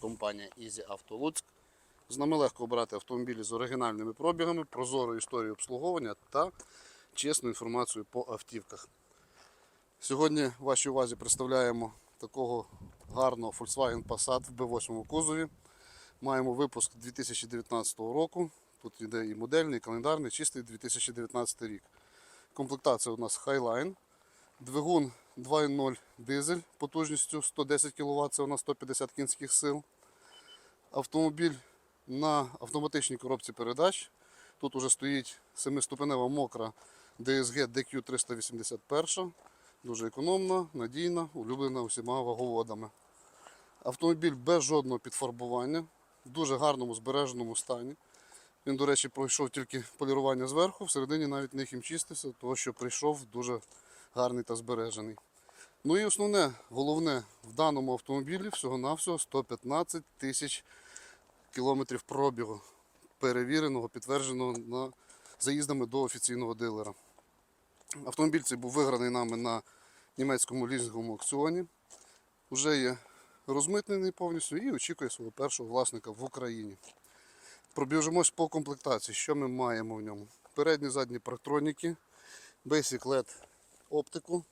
компанія Easy Auto Луцьк. З нами легко обрати автомобілі з оригінальними пробігами, прозорою історією обслуговування та чесну інформацію по автівках. Сьогодні вашій увазі представляємо такого гарного Volkswagen Passat в B8 кузові. Маємо випуск 2019 року. Тут йде і модельний, і календарний, чистий 2019 рік. Комплектація у нас Highline. Двигун 2.0 дизель потужністю 110 кВт, це у нас 150 кінських сил. Автомобіль на автоматичній коробці передач. Тут уже стоїть 7-ступенева мокра DSG DQ381. Дуже економна, надійна, улюблена усіма ваговодами. Автомобіль без жодного підфарбування, в дуже гарному збереженому стані. Він, до речі, пройшов тільки полірування зверху, всередині навіть не хімчистився, тому що прийшов дуже гарний та збережений. Ну і основне, головне, в даному автомобілі всього-навсього 115 тисяч кілометрів пробігу, перевіреного, підтвердженого на заїздами до офіційного дилера. Автомобіль цей був виграний нами на німецькому лізинговому аукціоні. Вже є розмитнений повністю і очікує свого першого власника в Україні. Пробіжимось по комплектації. Що ми маємо в ньому? Передні задні парктроніки, Basic LED оптику,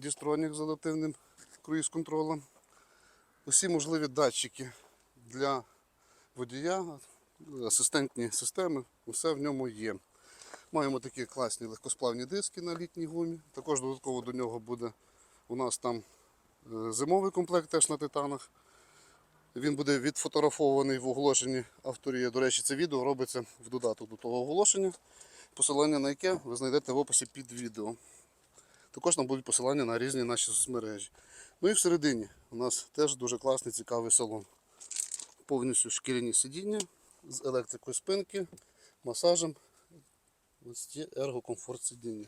дістронік з адаптивним круїз-контролем. Усі можливі датчики для водія, асистентні системи, усе в ньому є. Маємо такі класні легкосплавні диски на літній гумі. Також додатково до нього буде у нас там е, зимовий комплект теж на титанах. Він буде відфотографований в оголошенні авторія. До речі, це відео робиться в додаток до того оголошення, посилання на яке ви знайдете в описі під відео. Також там будуть посилання на різні наші соцмережі. Ну і всередині у нас теж дуже класний цікавий салон. Повністю шкіряні сидіння з електрикою спинки, масажем. Ось є ергокомфорт сидіння.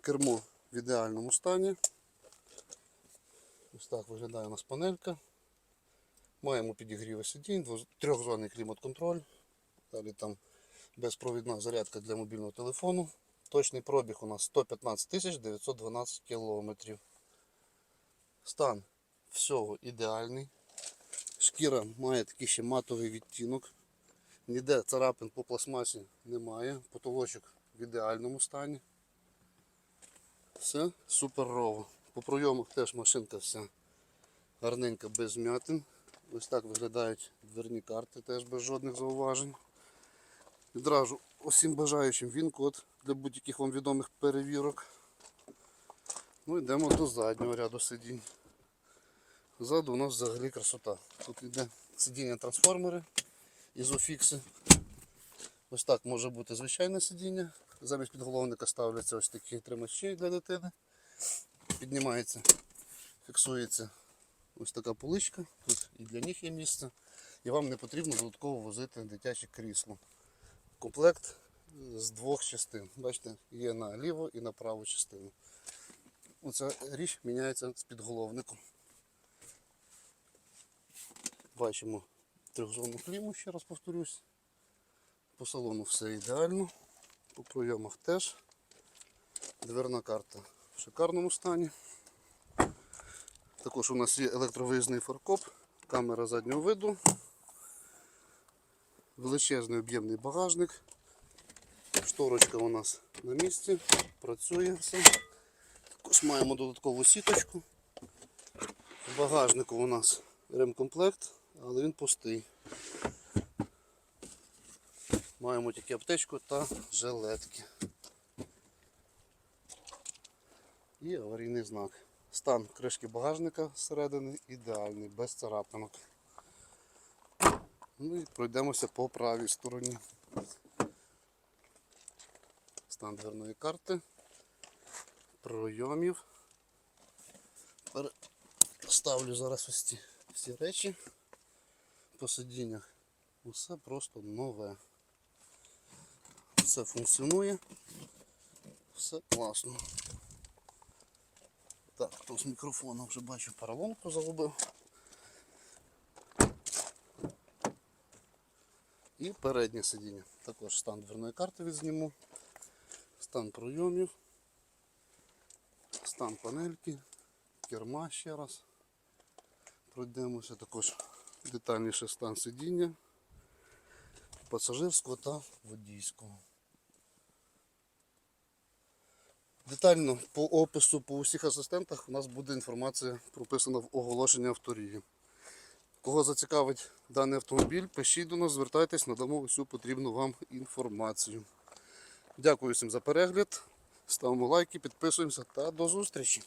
Кермо в ідеальному стані. Ось так виглядає у нас панелька. Маємо підігріви сидінь, трьохзонний клімат-контроль. Далі там безпровідна зарядка для мобільного телефону. Точний пробіг у нас 115 912 кілометрів. Стан всього ідеальний. Шкіра має такий ще матовий відтінок. Ніде царапин по пластмасі немає. Потолочок в ідеальному стані. Все суперово. По пройомах теж машинка вся гарненька без м'ятин. Ось так виглядають дверні карти, теж без жодних зауважень. Відразу усім бажаючим він код для будь-яких вам відомих перевірок. Ну йдемо до заднього ряду сидінь. Ззаду у нас взагалі красота. Тут йде сидіння трансформери ізофікси. Ось так може бути звичайне сидіння. Замість підголовника ставляться ось такі тримачі для дитини. Піднімається, фіксується ось така поличка. Тут і для них є місце. І вам не потрібно додатково возити дитяче крісло. Комплект з двох частин. Бачите, є на ліву і на праву частину. Оця річ міняється з підголовником. Бачимо трьохзонну кліму, ще раз повторюсь. По салону все ідеально. По пройомах теж. Дверна карта в шикарному стані. Також у нас є електровиїзний фаркоп, камера заднього виду, величезний об'ємний багажник. Шторочка у нас на місці, працює все. Також маємо додаткову сіточку. В багажнику у нас ремкомплект, але він пустий. Маємо тільки аптечку та жилетки. І аварійний знак. Стан кришки багажника зсередини ідеальний, без царапинок. Ну і пройдемося по правій стороні. Стан дверної карти, пройомів. Ставлю зараз ось ці всі речі по сидіннях. Усе просто нове. Все функціонує. Все класно. Так, хто з мікрофоном вже бачу поролонку загубив. І переднє сидіння. Також стан дверної карти відзніму. Стан пройомів. Стан панельки. Керма ще раз. Пройдемося також детальніше стан сидіння пасажирського та водійського. Детально по опису по усіх асистентах у нас буде інформація прописана в оголошенні авторії. Кого зацікавить даний автомобіль, пишіть до нас, звертайтесь, надамо всю потрібну вам інформацію. Дякую всім за перегляд. Ставимо лайки, підписуємося та до зустрічі!